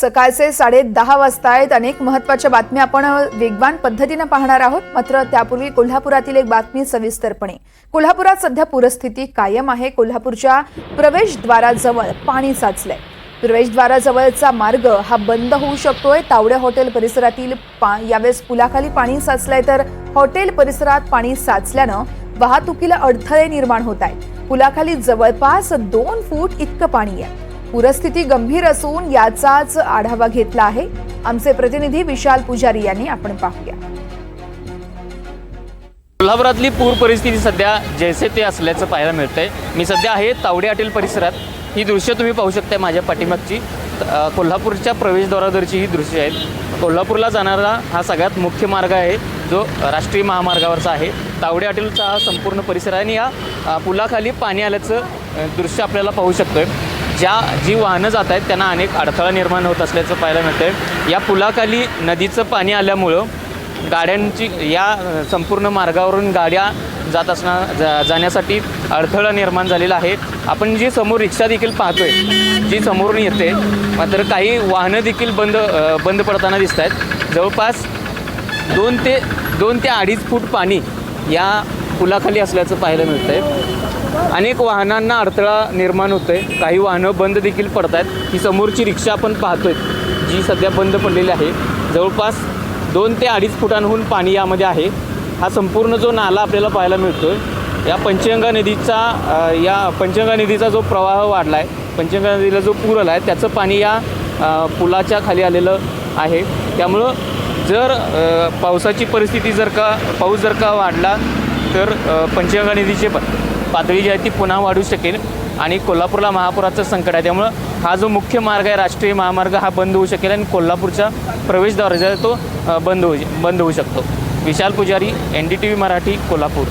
सकाळचे साडे दहा वाजता आहेत. अनेक महत्त्वाच्या बातम्या आपण वेगवान पद्धतीनं पाहणार आहोत. मात्र त्यापूर्वी कोल्हापुरातील एक बातमी सविस्तरपणे. कोल्हापुरात सध्या पूरस्थिती कायम आहे. कोल्हापूरच्या प्रवेशद्वाराजवळ पाणी साचलंय. प्रवेशद्वाराजवळचा मार्ग हा बंद होऊ शकतोय. तावडे हॉटेल परिसरातील पा यावेळेस पुलाखाली पाणी साचलंय. तर हॉटेल परिसरात पाणी साचल्यानं वाहतुकीला अडथळे निर्माण होत आहेत. पुलाखाली जवळपास दोन फूट इतकं पाणी आहे. पूरस्थिती गंभीर असून याचाच आढावा घेतला आहे. आमचे प्रतिनिधी विशाल पुजारी यांनी आपण पाहूया. कोल्हापुरातली पूर परिस्थिती सध्या जैसे ते असल्याचं पाहायला मिळतंय. मी सध्या आहे तावडे हॉटेल परिसरात. ही दृश्य तुम्ही पाहू शकता माझ्या पाठीमागची. कोल्हापूरच्या प्रवेशद्वारावरची ही दृश्य आहेत कोल्हापूरला जाणारा हा सगळ्यात मुख्य मार्ग आहे जो राष्ट्रीय महामार्गावरचा आहे. तावडे हॉटेलचा हा संपूर्ण परिसर आहे आणि या पुलाखाली पाणी आल्याचं दृश्य आपल्याला पाहू शकतोय. ज्या जी वाहनं जात आहेत त्यांना अनेक अडथळा निर्माण होत असल्याचं पाहायला मिळतंय. या पुलाखाली नदीचं पाणी आल्यामुळं गाड्यांची या संपूर्ण मार्गावरून गाड्या जात असणार जा जाण्यासाठी अडथळा निर्माण झालेला आहे. आपण जी समोर रिक्षा देखील पाहतोय जी समोरून येते मात्र काही वाहनं देखील बंद बंद पडताना दिसत आहेत जवळपास दोन ते दोन ते अडीच फूट पाणी या पुलाखाली असल्याचं पाहायला मिळतं आहे अनेक वाहनांना अडथळा निर्माण होतो आहे काही वाहनं बंद देखील पडत आहेत ही समोरची रिक्षा आपण पाहतोय जी सध्या बंद पडलेली आहे. जवळपास दोन ते अडीच फुटांहून पाणी यामध्ये आहे. हा संपूर्ण जो नाला आपल्याला पाहायला मिळतो आहे या पंचगंगा नदीचा या पंचगंगा नदीचा जो प्रवाह वाढला आहे पंचगंगा नदीला जो पूर आला आहे त्याचं पाणी या पुलाच्या खाली आलेलं आहे. त्यामुळं जर पावसाची परिस्थिती जर का पाऊस जर का वाढला तर पंचगंगा नदीची प पातळी जी आहे ती पुन्हा वाढू शकेल आणि कोल्हापूरला महापुराचं संकट आहे. त्यामुळं हा जो मुख्य मार्ग आहे राष्ट्रीय महामार्ग हा बंद होऊ शकेल आणि कोल्हापूरचा प्रवेशद्वार जो आहे तो बंद होऊ बंद होऊ शकतो. Vishal Pujari N D T V Marathi Kolhapur.